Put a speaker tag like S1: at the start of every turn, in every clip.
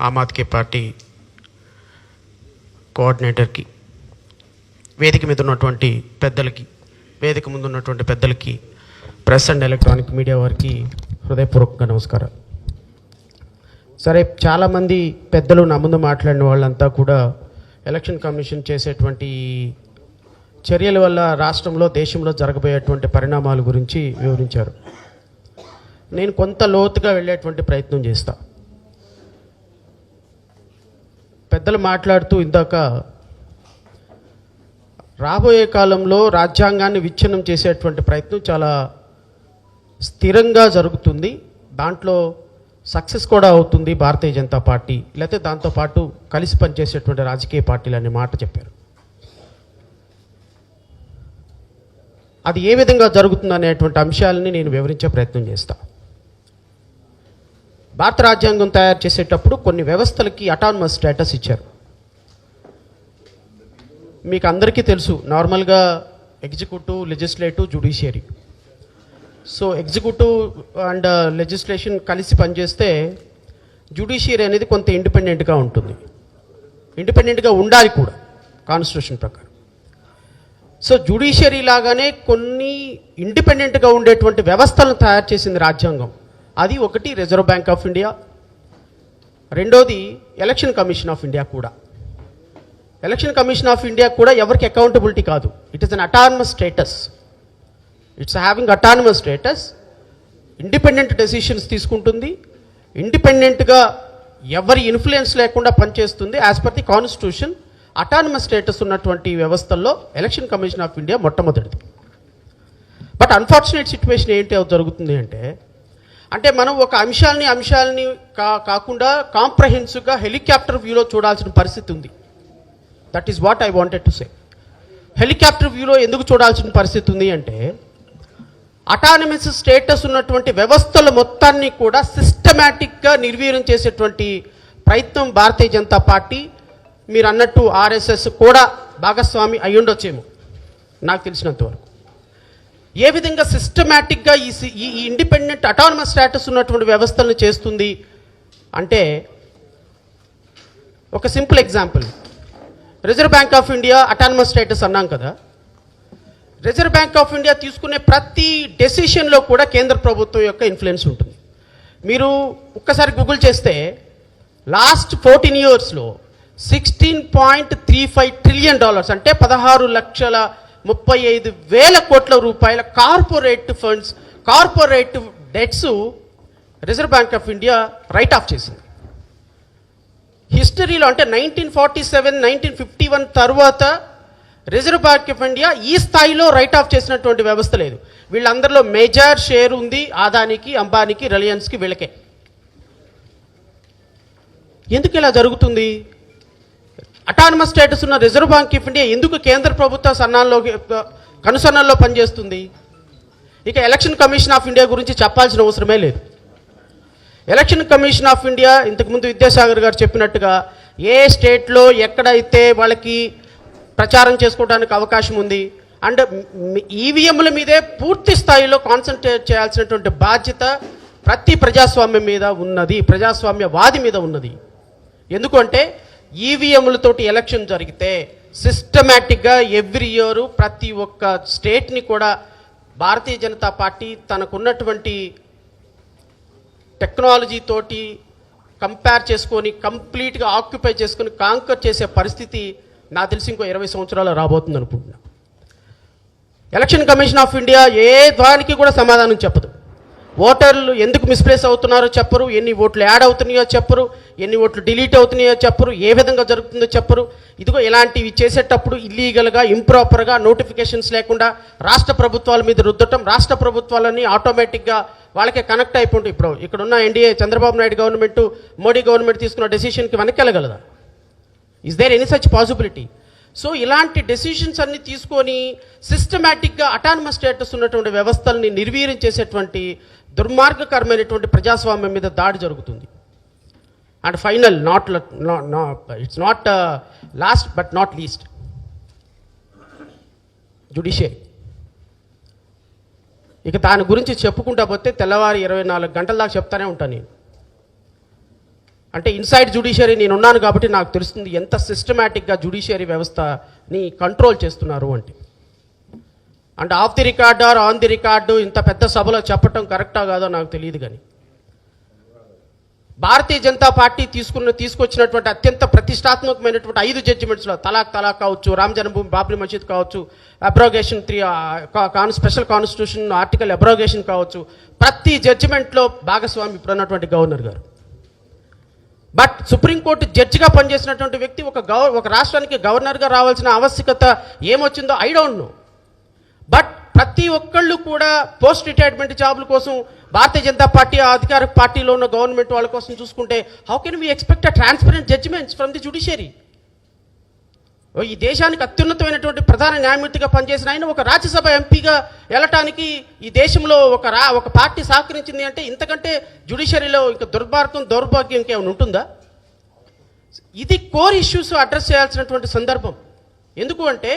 S1: Aam Aadmi party కోఆర్డినేటర్కి వేదిక మీద ఉన్నటువంటి పెద్దలకి వేదిక ముందు ఉన్నటువంటి పెద్దలకి ప్రెస్ అండ్ ఎలక్ట్రానిక్ మీడియా వారికి హృదయపూర్వకంగా నమస్కారం సరే చాలామంది పెద్దలు నా ముందు మాట్లాడిన వాళ్ళంతా కూడా ఎలక్షన్ కమిషన్ చేసేటువంటి చర్యల వల్ల రాష్ట్రంలో దేశంలో జరగబోయేటువంటి పరిణామాల గురించి వివరించారు. నేను కొంత లోతుగా వెళ్ళేటువంటి ప్రయత్నం చేస్తా. పెద్దలు మాట్లాడుతూ ఇందాక రాబోయే కాలంలో రాజ్యాంగాన్ని విచ్ఛిన్నం చేసేటువంటి ప్రయత్నం చాలా స్థిరంగా జరుగుతుంది. దాంట్లో సక్సెస్ కూడా అవుతుంది భారతీయ జనతా పార్టీ. లేకపోతే దాంతోపాటు కలిసి పనిచేసేటువంటి రాజకీయ పార్టీలు అనే మాట చెప్పారు. అది ఏ విధంగా జరుగుతుంది అనేటువంటి అంశాలని నేను వివరించే ప్రయత్నం చేస్తాను భారత రాజ్యాంగం తయారు చేసేటప్పుడు కొన్ని వ్యవస్థలకి అటానమస్ స్టేటస్ ఇచ్చారు. మీకు అందరికీ తెలుసు నార్మల్గా executive legislative judiciary so executive and uh, legislation కలిసి పనిచేస్తే జుడిషియరీ అనేది కొంత ఇండిపెండెంట్గా ఉంటుంది. ఇండిపెండెంట్గా ఉండాలి కూడా కాన్స్టిట్యూషన్ ప్రకారం. సో జుడిషియరీ లాగానే కొన్ని ఇండిపెండెంట్గా ఉండేటువంటి వ్యవస్థలను తయారు చేసింది రాజ్యాంగం. అది ఒకటి రిజర్వ్ బ్యాంక్ ఆఫ్ ఇండియా రెండోది ఎలక్షన్ కమిషన్ ఆఫ్ ఇండియా కూడా. ఎలక్షన్ కమిషన్ ఆఫ్ ఇండియా కూడా ఎవరికి అకౌంటబిలిటీ కాదు. It is an autonomous status it's having autonomous status independent decisions తీసుకుంటుంది. ఇండిపెండెంట్గా ఎవరి ఇన్ఫ్లుయెన్స్ లేకుండా పనిచేస్తుంది as per the constitution autonomous status ఉన్నటువంటి వ్యవస్థల్లో ఎలక్షన్ కమిషన్ ఆఫ్ ఇండియా మొట్టమొదటిది. బట్ అన్ఫార్చునేట్ సిచ్యువేషన్ ఏంటి అది జరుగుతుంది అంటే అంటే మనం ఒక అంశాలని అంశాలని కా కాకుండా కాంప్రహెన్సివ్గా హెలికాప్టర్ వ్యూలో చూడాల్సిన పరిస్థితి ఉంది. That is what I wanted to say helicopter వ్యూలో ఎందుకు చూడాల్సిన పరిస్థితి ఉంది అంటే అటానమస్ స్టేటస్ ఉన్నటువంటి వ్యవస్థల మొత్తాన్ని కూడా సిస్టమేటిక్గా నిర్వీర్యం చేసేటువంటి ప్రయత్నం భారతీయ జనతా పార్టీ మీరు అన్నట్టు ఆర్ఎస్ఎస్ కూడా భాగస్వామి అయ్యుండొచ్చేమో నాకు తెలిసినంతవరకు. ఏ విధంగా సిస్టమేటిక్గా ఈ సి- ఈ ఇండిపెండెంట్ అటానమస్ స్టేటస్ ఉన్నటువంటి వ్యవస్థలను చేస్తుంది అంటే ఒక simple example. Reserve bank of India autonomous status అన్నాం కదా. రిజర్వ్ బ్యాంక్ ఆఫ్ ఇండియా తీసుకునే ప్రతి డెసిషన్లో కూడా కేంద్ర ప్రభుత్వం యొక్క ఇన్ఫ్లుయెన్స్ ఉంటుంది. మీరు ఒక్కసారి గూగుల్ చేస్తే లాస్ట్ ఫోర్టీన్ ఇయర్స్లో sixteen point three five trillion dollars అంటే పదహారు లక్షల ముప్పై ఐదు వేల కోట్ల రూపాయల corporate funds corporate debts reserve bank of India write off చేసింది. హిస్టరీలో అంటే nineteen forty seven nineteen fifty one తర్వాత రిజర్వ్ బ్యాంక్ ఆఫ్ ఇండియా ఈ స్థాయిలో రైట్ ఆఫ్ చేసినటువంటి వ్యవస్థ లేదు. వీళ్ళందరిలో మేజర్ షేర్ ఉంది ఆదానికి అంబానికి రిలయన్స్కి వీళ్ళకే. ఎందుకు ఇలా జరుగుతుంది? అటానమస్ స్టేటస్ ఉన్న రిజర్వ్ బ్యాంక్ ఆఫ్ ఇండియా ఎందుకు కేంద్ర ప్రభుత్వ సన్నాల్లో కనుసన్నల్లో పనిచేస్తుంది? ఇక ఎలక్షన్ కమిషన్ ఆఫ్ ఇండియా గురించి చెప్పాల్సిన అవసరమే లేదు. ఎలక్షన్ కమిషన్ ఆఫ్ ఇండియా ఇంతకుముందు విద్యాసాగర్ గారు చెప్పినట్టుగా ఏ స్టేట్లో ఎక్కడైతే వాళ్ళకి ప్రచారం చేసుకోవడానికి అవకాశం ఉంది అండ్ ఈవీఎంల మీదే పూర్తి స్థాయిలో కాన్సన్ట్రేట్ చేయాల్సినటువంటి బాధ్యత ప్రతి ప్రజాస్వామ్యం మీద ఉన్నది ప్రజాస్వామ్య వాది మీద ఉన్నది. ఎందుకంటే ఈవీఎంలతోటి ఎలక్షన్ జరిగితే సిస్టమేటిక్గా ఎవ్రీ ఇయర్ ప్రతి ఒక్క స్టేట్ని కూడా భారతీయ జనతా పార్టీ తనకున్నటువంటి టెక్నాలజీతోటి కంపేర్ చేసుకొని కంప్లీట్గా ఆక్యుపై చేసుకొని కాంకర్ చేసే పరిస్థితి నాకు తెలిసి ఇంకో ఇరవై సంవత్సరాలు రాబోతుంది అనుకుంటున్నా ఎలక్షన్ కమిషన్ ఆఫ్ ఇండియా ఏ దానికి కూడా సమాధానం చెప్పదు. ఓటర్లు ఎందుకు మిస్ప్లేస్ అవుతున్నారో చెప్పరు. ఎన్ని ఓట్లు యాడ్ అవుతున్నాయో చెప్పరు. ఎన్ని ఓట్లు డిలీట్ అవుతున్నాయో చెప్పరు. ఏ విధంగా జరుగుతుందో చెప్పరు. ఇదిగో ఇలాంటివి చేసేటప్పుడు ఇల్లీగల్గా ఇంప్రాపర్గా నోటిఫికేషన్స్ లేకుండా రాష్ట్ర ప్రభుత్వాల మీద రుద్దటం రాష్ట్ర ప్రభుత్వాలన్నీ ఆటోమేటిక్గా వాళ్ళకే కనెక్ట్ అయిపోయింది ఇప్పుడు ఇక్కడ ఉన్న NDA Chandrababu Naidu government Modi government తీసుకున్న డెసిషన్కి వెనక్కి వెళ్ళగలదా? Is there any such possibility so ఇలాంటి డెసిషన్స్ అన్ని తీసుకొని సిస్టమేటిక్గా అటానమస్ స్టేటస్ ఉన్నటువంటి వ్యవస్థల్ని నిర్వీర్యం చేసేటువంటి దుర్మార్గకరమైనటువంటి ప్రజాస్వామ్యం మీద దాడి జరుగుతుంది. And final not it's not last but not least judiciary ఇక దాని గురించి చెప్పుకుంటా పోతే తెల్లవారి ఇరవై నాలుగు గంటల దాకా చెప్తానే ఉంటాను నేను. అంటే ఇన్సైడ్ జుడిషియరీ నేను ఉన్నాను కాబట్టి నాకు తెలుస్తుంది ఎంత సిస్టమేటిక్గా జుడిషియరీ వ్యవస్థని కంట్రోల్ చేస్తున్నారు అంటే. అంటే off the record or on the record ఇంత పెద్ద సభలో చెప్పటం కరెక్టా కాదో నాకు తెలియదు కానీ. భారతీయ జనతా పార్టీ తీసుకున్న తీసుకొచ్చినటువంటి అత్యంత ప్రతిష్టాత్మకమైనటువంటి ఐదు జడ్జిమెంట్స్లో తలాక్ తలాక్ కావచ్చు రామ్ జన్మభూమి బాబ్రీ మసీద్ కావచ్చు అబ్రోగేషన్ త్రీ కాన్ స్పెషల్ కాన్స్టిట్యూషన్ ఆర్టికల్ అబ్రోగేషన్ కావచ్చు. ప్రతి జడ్జిమెంట్లో భాగస్వామి ఇప్పుడు ఉన్నటువంటి గవర్నర్ గారు. బట్ సుప్రీంకోర్టు జడ్జిగా పనిచేసినటువంటి వ్యక్తి ఒక గవ ఒక రాష్ట్రానికి గవర్నర్గా రావాల్సిన ఆవశ్యకత ఏమొచ్చిందో ఐ డోంట్ నో బట్ ప్రతి ఒక్కళ్ళు కూడా పోస్ట్ రిటైర్మెంట్ జాబుల కోసం భారతీయ జనతా పార్టీ అధికార పార్టీలో ఉన్న గవర్నమెంట్ వాళ్ళ కోసం చూసుకుంటే how can we expect a transparent judgments from the judiciary ఈ దేశానికి అత్యున్నతమైనటువంటి ప్రధాన న్యాయమూర్తిగా పనిచేసిన ఆయన ఒక రాజ్యసభ ఎంపీగా వెళ్ళటానికి ఈ దేశంలో ఒక రా ఒక పార్టీ సహకరించింది అంటే ఇంతకంటే జుడిషియరీలో ఇంకా దుర్భార్గం దౌర్భాగ్యం ఇంకేమైనా ఉంటుందా? ఇది కోర్ ఇష్యూస్ అడ్రస్ చేయాల్సినటువంటి సందర్భం. ఎందుకు అంటే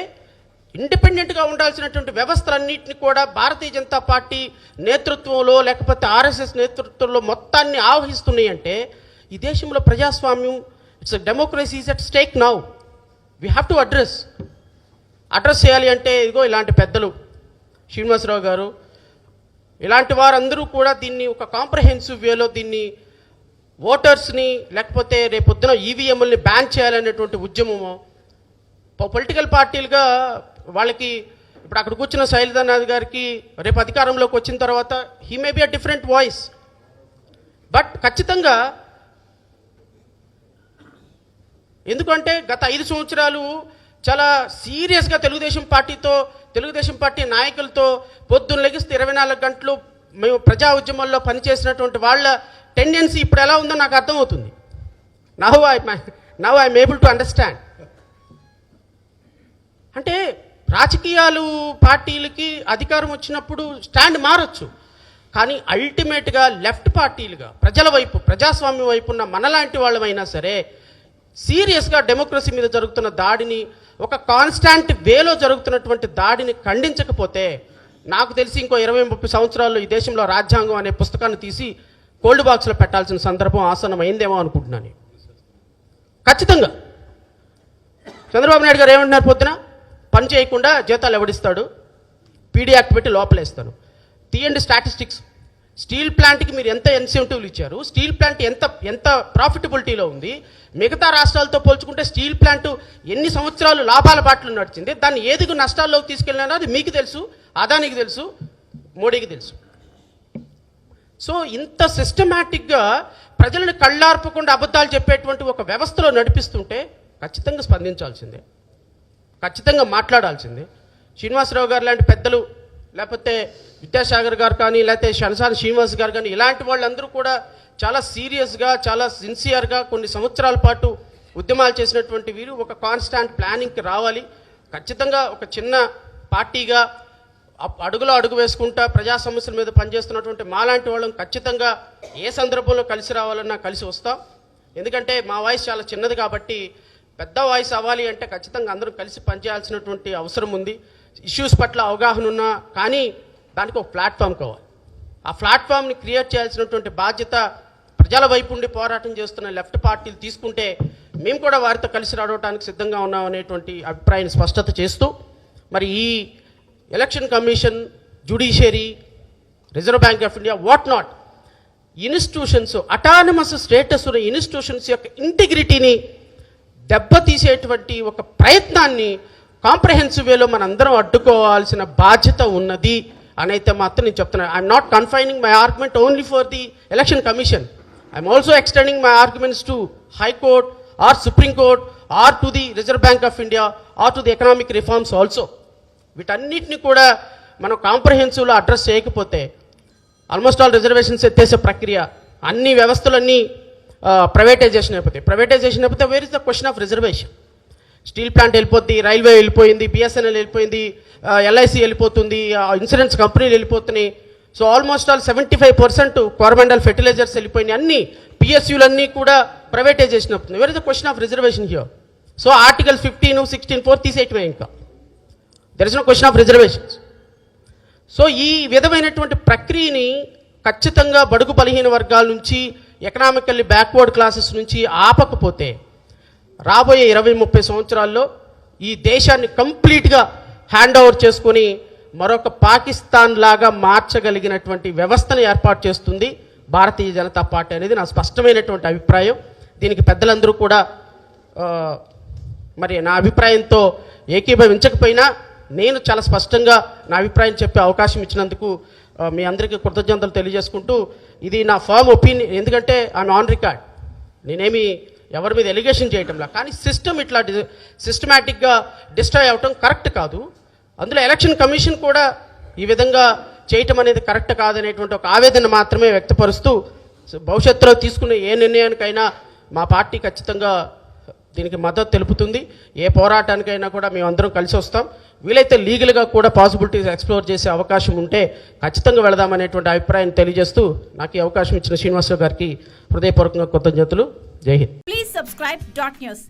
S1: ఇండిపెండెంట్గా ఉండాల్సినటువంటి వ్యవస్థలన్నింటినీ కూడా భారతీయ జనతా పార్టీ నేతృత్వంలో లేకపోతే ఆర్ఎస్ఎస్ నేతృత్వంలో మొత్తాన్ని ఆవహిస్తున్నాయి అంటే ఈ దేశంలో ప్రజాస్వామ్యం it's democracy is at stake now. We have to address address చేయాలి అంటే ఇదిగో ఇలాంటి పెద్దలు శ్రీనివాసరావు గారు. ఇలాంటి వారందరూ కూడా దీన్ని ఒక కాంప్రహెన్సివ్ వేలో దీన్ని ఓటర్స్ని లేకపోతే రేపొద్దున ఈవీఎంఎల్ని బ్యాన్ చేయాలనేటువంటి ఉద్యమము పొలిటికల్ పార్టీలుగా వాళ్ళకి ఇప్పుడు అక్కడ కూర్చున్న శైలజనాథ్ గారికి రేపు అధికారంలోకి వచ్చిన తర్వాత he may be a different voice but ఖచ్చితంగా ఎందుకంటే గత ఐదు సంవత్సరాలు చాలా సీరియస్గా తెలుగుదేశం పార్టీతో తెలుగుదేశం పార్టీ నాయకులతో పొద్దున్న లెగిస్తే ఇరవై నాలుగు గంటలు మేము ప్రజా ఉద్యమంలో పనిచేసినటువంటి వాళ్ళ టెండెన్సీ ఇప్పుడు ఎలా ఉందో నాకు అర్థమవుతుంది. Now I now I'm able to understand అంటే రాజకీయాలు పార్టీలకి అధికారం వచ్చినప్పుడు స్టాండ్ మారచ్చు. కానీ అల్టిమేట్గా లెఫ్ట్ పార్టీలుగా ప్రజల వైపు ప్రజాస్వామ్యం వైపు ఉన్న మనలాంటి వాళ్ళమైనా సరే సీరియస్గా డెమోక్రసీ మీద జరుగుతున్న దాడిని ఒక కాన్స్టాంట్ వేలో జరుగుతున్నటువంటి దాడిని ఖండించకపోతే నాకు తెలిసి ఇంకో ఇరవై ముప్పై సంవత్సరాల్లో ఈ దేశంలో రాజ్యాంగం అనే పుస్తకాన్ని తీసి కోల్డ్ బాక్స్లో పెట్టాల్సిన సందర్భం ఆసన్నమైందేమో అనుకుంటున్నాను ఖచ్చితంగా. చంద్రబాబు నాయుడు గారు ఏమంటున్నారు పొద్దున? పని చేయకుండా జీతాలు ఎవడిస్తాడు? పీడీ యాక్ట్ పెట్టి లోపలేస్తాను. తీయండి స్టాటిస్టిక్స్. స్టీల్ ప్లాంట్కి మీరు ఎంత ఇన్సెంటివ్లు ఇచ్చారు? స్టీల్ ప్లాంట్ ఎంత ఎంత ప్రాఫిటబిలిటీలో ఉంది? మిగతా రాష్ట్రాలతో పోల్చుకుంటే స్టీల్ ప్లాంట్ ఎన్ని సంవత్సరాలు లాభాల బాటలు నడిచింది? దాన్ని ఏదిగు నష్టాల్లోకి తీసుకెళ్ళినా అది మీకు తెలుసు అదానికి తెలుసు మోడీకి తెలుసు. సో ఇంత సిస్టమేటిక్గా ప్రజలను కళ్ళార్పకుండా అబద్ధాలు చెప్పేటువంటి ఒక వ్యవస్థలో నడిపిస్తుంటే ఖచ్చితంగా స్పందించాల్సిందే. ఖచ్చితంగా మాట్లాడాల్సిందే. శ్రీనివాసరావు గారు లాంటి పెద్దలు లేకపోతే విద్యాసాగర్ గారు కానీ లేకపోతే షనసాని శ్రీనివాస్ గారు కానీ ఇలాంటి వాళ్ళందరూ కూడా చాలా సీరియస్గా చాలా సిన్సియర్గా కొన్ని సంవత్సరాల పాటు ఉద్యమాలు చేసినటువంటి వీరు ఒక కాన్స్టాంట్ ప్లానింగ్కి రావాలి. ఖచ్చితంగా ఒక చిన్న పార్టీగా అడుగులో అడుగు వేసుకుంటా ప్రజా సమస్యల మీద పనిచేస్తున్నటువంటి మాలాంటి వాళ్ళం ఖచ్చితంగా ఏ సందర్భంలో కలిసి రావాలన్నా కలిసి వస్తాం. ఎందుకంటే మా వాయిస్ చాలా చిన్నది కాబట్టి పెద్ద వాయిస్ అవ్వాలి అంటే ఖచ్చితంగా అందరూ కలిసి పనిచేయాల్సినటువంటి అవసరం ఉంది. ఇష్యూస్ పట్ల అవగాహన ఉన్నా కానీ దానికి ఒక ప్లాట్ఫామ్ కావాలి. ఆ ప్లాట్ఫామ్ని క్రియేట్ చేయాల్సినటువంటి బాధ్యత ప్రజల వైపు ఉండి పోరాటం చేస్తున్న లెఫ్ట్ పార్టీలు తీసుకుంటే మేము కూడా వారితో కలిసి రావడానికి సిద్ధంగా ఉన్నాం అనేటువంటి అభిప్రాయాన్ని స్పష్టత చేస్తూ మరి ఈ election commission judiciary reserve bank of India what not institutions autonomous status ఉన్న ఇన్స్టిట్యూషన్స్ యొక్క ఇంటిగ్రిటీని దెబ్బతీసేటువంటి ఒక ప్రయత్నాన్ని కాంప్రహెన్సివ్ వేలో మనందరం అడ్డుకోవాల్సిన బాధ్యత ఉన్నది అని అయితే మాత్రం నేను చెప్తున్నాను. I'm not confining my argument only for the election commission I'm also extending my arguments to high court or supreme court or to the reserve bank of India or to the economic reforms also వీటన్నిటిని కూడా మనం కాంప్రహెన్సివ్లో address చేయకపోతే almost all reservations ఎత్తేసే ప్రక్రియ అన్ని వ్యవస్థలన్నీ privatisation అయిపోతాయి. ప్రైవేటైజేషన్ అయిపోతే where is the question of reservation steel plant వెళ్ళిపోద్ది రైల్వే వెళ్ళిపోయింది బిఎస్ఎన్ఎల్ వెళ్ళిపోయింది ఎల్ఐసి వెళ్ళిపోతుంది ఇన్సూరెన్స్ కంపెనీలు వెళ్ళిపోతున్నాయి. So almost all seventy five percent Coromandel fertilisers వెళ్ళిపోయినాయి. అన్ని పిఎస్యులన్నీ కూడా ప్రైవేటైజేషన్ అవుతుంది where is the question of reservation here so article fifteen sixteen four తీసేయటమే ఇంకా. There is no question of reservations so ఈ విధమైనటువంటి ప్రక్రియని ఖచ్చితంగా బడుగు బలహీన వర్గాల నుంచి ఎకనామికల్లీ బ్యాక్వర్డ్ క్లాసెస్ నుంచి ఆపకపోతే రాబోయే ఇరవై ముప్పై సంవత్సరాల్లో ఈ దేశాన్ని కంప్లీట్గా హ్యాండ్ ఓవర్ చేసుకొని మరొక పాకిస్తాన్ లాగా మార్చగలిగినటువంటి వ్యవస్థను ఏర్పాటు చేస్తుంది భారతీయ జనతా పార్టీ అనేది నా స్పష్టమైనటువంటి అభిప్రాయం. దీనికి పెద్దలందరూ కూడా మరి నా అభిప్రాయంతో ఏకీభవించకపోయినా నేను చాలా స్పష్టంగా నా అభిప్రాయం చెప్పే అవకాశం ఇచ్చినందుకు మీ అందరికీ కృతజ్ఞతలు తెలియజేసుకుంటూ ఇది నా ఫర్మ్ ఒపీనియన్ ఎందుకంటే ఆ ఆన్ రికార్డ్ నేనేమి ఎవరి మీద ఎలిగేషన్ చేయటంలా. కానీ సిస్టమ్ ఇట్లా సిస్టమేటిక్గా డిస్ట్రాయ్ అవ్వటం కరెక్ట్ కాదు. అందులో ఎలక్షన్ కమిషన్ కూడా ఈ విధంగా చేయటం అనేది కరెక్ట్ కాదనేటువంటి ఒక ఆవేదన మాత్రమే వ్యక్తపరుస్తూ భవిష్యత్తులో తీసుకునే ఏ నిర్ణయానికైనా మా పార్టీ ఖచ్చితంగా దీనికి మద్దతు తెలుపుతుంది. ఏ పోరాటానికైనా కూడా మేమందరం కలిసి వస్తాం. వీలైతే లీగల్గా కూడా పాసిబిలిటీస్ ఎక్స్ప్లోర్ చేసే అవకాశం ఉంటే ఖచ్చితంగా వెళదామనేటువంటి అభిప్రాయం తెలియజేస్తూ నాకు ఈ అవకాశం ఇచ్చిన శ్రీనివాసరావు గారికి హృదయపూర్వకంగా కృతజ్ఞతలు. जय Hind.
S2: Please subscribe dot news